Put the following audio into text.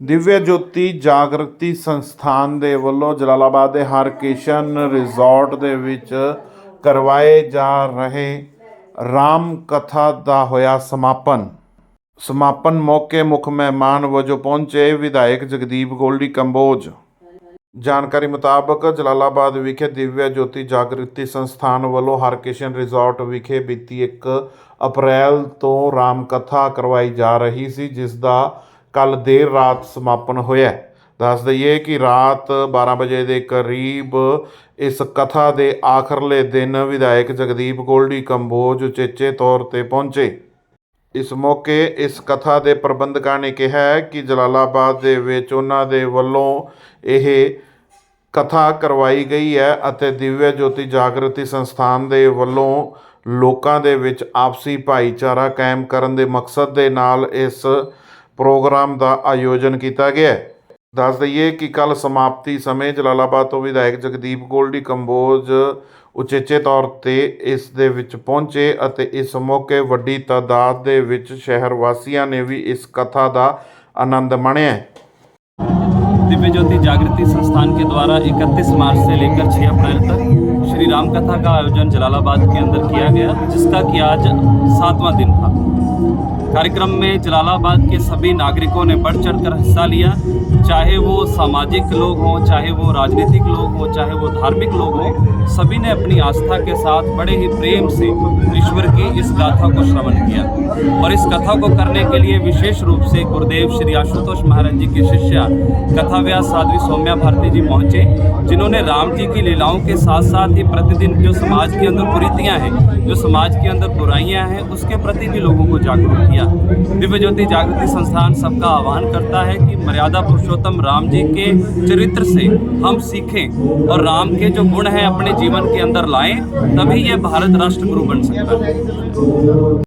ਦਿਵਯ ਜੋਤੀ ਜਾਗਰਤੀ ਸੰਸਥਾਨ ਦੇ ਵੱਲੋਂ ਜਲਾਲਾਬਾਦ ਦੇ ਹਰਕਿਸ਼ਨ ਰਿਜ਼ੋਰਟ ਦੇ ਵਿੱਚ ਕਰਵਾਏ ਜਾ ਰਹੇ ਰਾਮ ਕਥਾ ਦਾ ਹੋਇਆ ਸਮਾਪਨ। ਸਮਾਪਨ ਮੌਕੇ ਮੁੱਖ ਮਹਿਮਾਨ ਵਜੋਂ ਪਹੁੰਚੇ ਵਿਧਾਇਕ ਜਗਦੀਪ ਗੋਲਡੀ ਕੰਬੋਜ। ਜਾਣਕਾਰੀ ਮੁਤਾਬਕ ਜਲਾਲਾਬਾਦ ਵਿਖੇ ਦਿਵਯ ਜੋਤੀ ਜਾਗਰਤੀ ਸੰਸਥਾਨ ਵੱਲੋਂ ਹਰਕਿਸ਼ਨ ਰਿਜ਼ੋਰਟ ਵਿਖੇ ਬੀਤੀ 1 ਅਪ੍ਰੈਲ ਤੋਂ ਰਾਮ ਕਥਾ ਕਰਵਾਈ ਜਾ ਰਹੀ ਸੀ, ਜਿਸ ਦਾ ਕੱਲ ਦੇਰ ਰਾਤ ਸਮਾਪਨ ਹੋਇਆ ਦੱਸ ਦਈਏ ਕਿ ਰਾਤ 12 ਵਜੇ ਦੇ ਕਰੀਬ ਇਸ ਕਥਾ ਦੇ ਆਖਰਲੇ ਦਿਨ ਵਿਧਾਇਕ ਜਗਦੀਪ ਗੋਲਡੀ ਕੰਬੋਜ ਉਚੇਚੇ ਤੌਰ ਤੇ ਪਹੁੰਚੇ। ਇਸ ਮੌਕੇ ਇਸ ਕਥਾ ਦੇ ਪ੍ਰਬੰਧਕਾਂ ਨੇ ਕਿਹਾ ਕਿ ਜਲਾਲਾਬਾਦ ਦੇ ਵਿੱਚ ਉਹਨਾਂ ਦੇ ਵੱਲੋਂ ਇਹ ਕਥਾ ਕਰਵਾਈ ਗਈ ਹੈ ਅਤੇ ਦਿਵਯ ਜੋਤੀ ਜਾਗਰਤੀ ਸੰਸਥਾਨ ਦੇ ਵੱਲੋਂ ਲੋਕਾਂ ਦੇ ਵਿੱਚ ਆਪਸੀ ਭਾਈਚਾਰਾ ਕਾਇਮ ਕਰਨ ਦੇ ਮਕਸਦ ਦੇ ਨਾਲ ਇਸ ਪ੍ਰੋਗਰਾਮ ਦਾ ਆਯੋਜਨ ਕੀਤਾ ਗਿਆ ਹੈ ਦੱਸ ਦਈਏ ਕਿ ਕੱਲ ਸਮਾਪਤੀ ਸਮੇਂ ਜਲਾਲਾਬਾਦ ਤੋਂ ਵਿਧਾਇਕ ਜਗਦੀਪ ਗੋਲਡੀ ਕੰਬੋਜ ਉਚੇਚੇ ਤੌਰ ਤੇ ਇਸ ਦੇ ਵਿੱਚ ਪਹੁੰਚੇ ਅਤੇ ਇਸ ਮੌਕੇ ਵੱਡੀ ਤਾਦਾਦ ਦੇ ਵਿੱਚ ਸ਼ਹਿਰ ਵਾਸੀਆਂ ਨੇ ਵੀ ਇਸ ਕਥਾ ਦਾ ਆਨੰਦ ਮਾਣਿਆ ਹੈ। दिव्य ज्योति जागृति संस्थान के द्वारा 31 मार्च से लेकर 6 अप्रैल तक श्री राम कथा का आयोजन जलालाबाद के अंदर किया गया जिसका कि आज सातवां दिन था कार्यक्रम में जलालाबाद के सभी नागरिकों ने बढ़ चढ़कर हिस्सा लिया चाहे वो सामाजिक लोग हों चाहे वो राजनीतिक लोग हों चाहे वो धार्मिक लोग हों सभी ने अपनी आस्था के साथ बड़े ही प्रेम से ईश्वर की इस गाथा को श्रवण किया और इस कथा को करने के लिए विशेष रूप से गुरुदेव श्री आशुतोष महाराज जी की शिष्या कथा व्यास साध्वी सौम्या भारती जी पहुँचे, जिन्होंने राम जी की लीलाओं के साथ साथ ही प्रतिदिन जो समाज के अंदर कुरीतियाँ हैं, जो समाज के अंदर बुराइयाँ हैं, उसके प्रति भी लोगों को जागरूक किया। दिव्य ज्योति जागृति संस्थान सबका आह्वान करता है कि मर्यादा पुरुषोत्तम राम जी के चरित्र से हम सीखें और राम के जो गुण हैं, अपने जीवन के अंदर लाएं तभी ये भारत राष्ट्र गुरु बन सकता है